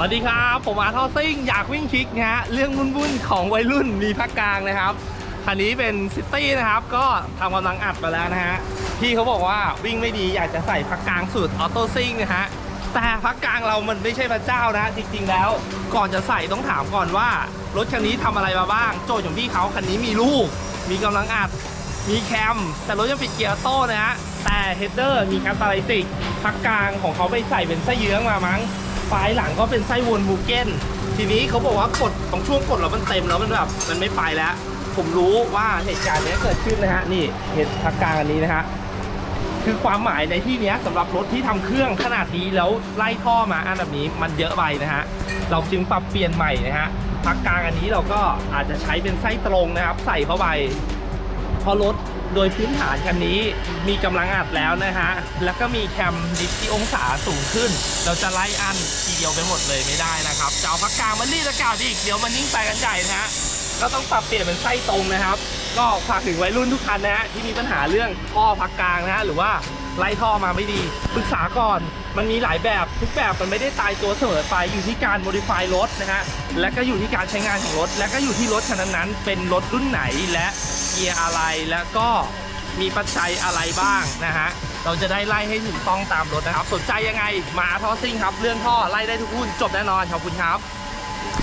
สวัสดีครับ ผมอาร์ทอซิ่งอยากวิ่งคลิกนะฮะเรื่องวุ่นๆของวัยรุ่นมีภาคกลางนะครับคันนี้เป็นซิตี้นะครับ ก็ทำกำลังอัดมาแล้วนะฮะพี่เขาบอกว่าวิ่งไม่ดีอยากจะใส่ภาคกลางสูตรออโต้ซิ่งนะฮะแต่ภาคกลางเรามันไม่ใช่พระเจ้านะ จริงๆแล้ว ก่อนจะใส่ต้องถามก่อนว่ารถคันนี้ทำอะไรมาบ้าง โจทย์ของพี่เขาคันนี้มีลูก มีกำลังอัดมีแคม แต่รถยังปิดเกียร์โต้นะฮะแต่เฮดเดอร์มีแคตตาลิติกพักกลางของเขาไปใส่เป็นไส้เยื้องมามั้ง ปลายหลังก็เป็นไส้วนมูเก้น ทีนี้เขาบอกว่ากดตรงช่วงกดแล้วมันเต็มแล้วมันแบบมันไม่ไปแล้ว ผมรู้ว่าเหตุการณ์นี้เกิดขึ้นนะฮะ นี่เห็นพักกลางอันนี้นะฮะ คือความหมายในที่นี้ยสำหรับรถที่ทำเครื่องขนาดนี้แล้วไล่ท่อมาอันแบบนี้มันเยอะไปนะฮะ เราจึงปรับเปลี่ยนใหม่นะฮะพักกลางอันนี้เราก็อาจจะใช้เป็นไส้ตรงนะครับ ใส่เข้าไป ราะรถโดยพื้นฐานคันนี้มีกำลังอัดแล้วนะฮะ แล้วก็มีแคมดิสที่องศาสูงขึ้น เราจะไล่อันทีเดียวไปหมดเลยไม่ได้นะครับจะเอาพักกลางมันรีดอากาศอีก เดี๋ยวมันยิ่งไปกันใหญ่นะฮะ ก็ต้องปรับเปลี่ยนเป็นไส้ตรงนะครับ ก็ฝากถึงวัยรุ่นทุกคันนะฮะที่มีปัญหาเรื่องท่อพักกลางนะฮะหรือว่าไล่ท่อมาไม่ดีปรึกษาก่อนมันมีหลายแบบทุกแบบมันไม่ได้ตายตัวเสมอไปอยู่ที่การ modify รถนะฮะและก็อยู่ที่การใช้งานของรถ และก็อยู่ที่รถคันนั้นๆเป็นรถรุ่นไหนและ กียร์อะไรแล้วก็มีปัจจัยอะไรบ้างนะฮะเราจะได้ไล่ให้ถูกต้องตามรถนะครับ สนใจยังไงมาทอซิ่งครับ เรื่องท่อไล่ได้ทุกรุ่นจบแน่นอนขอบคุณครับ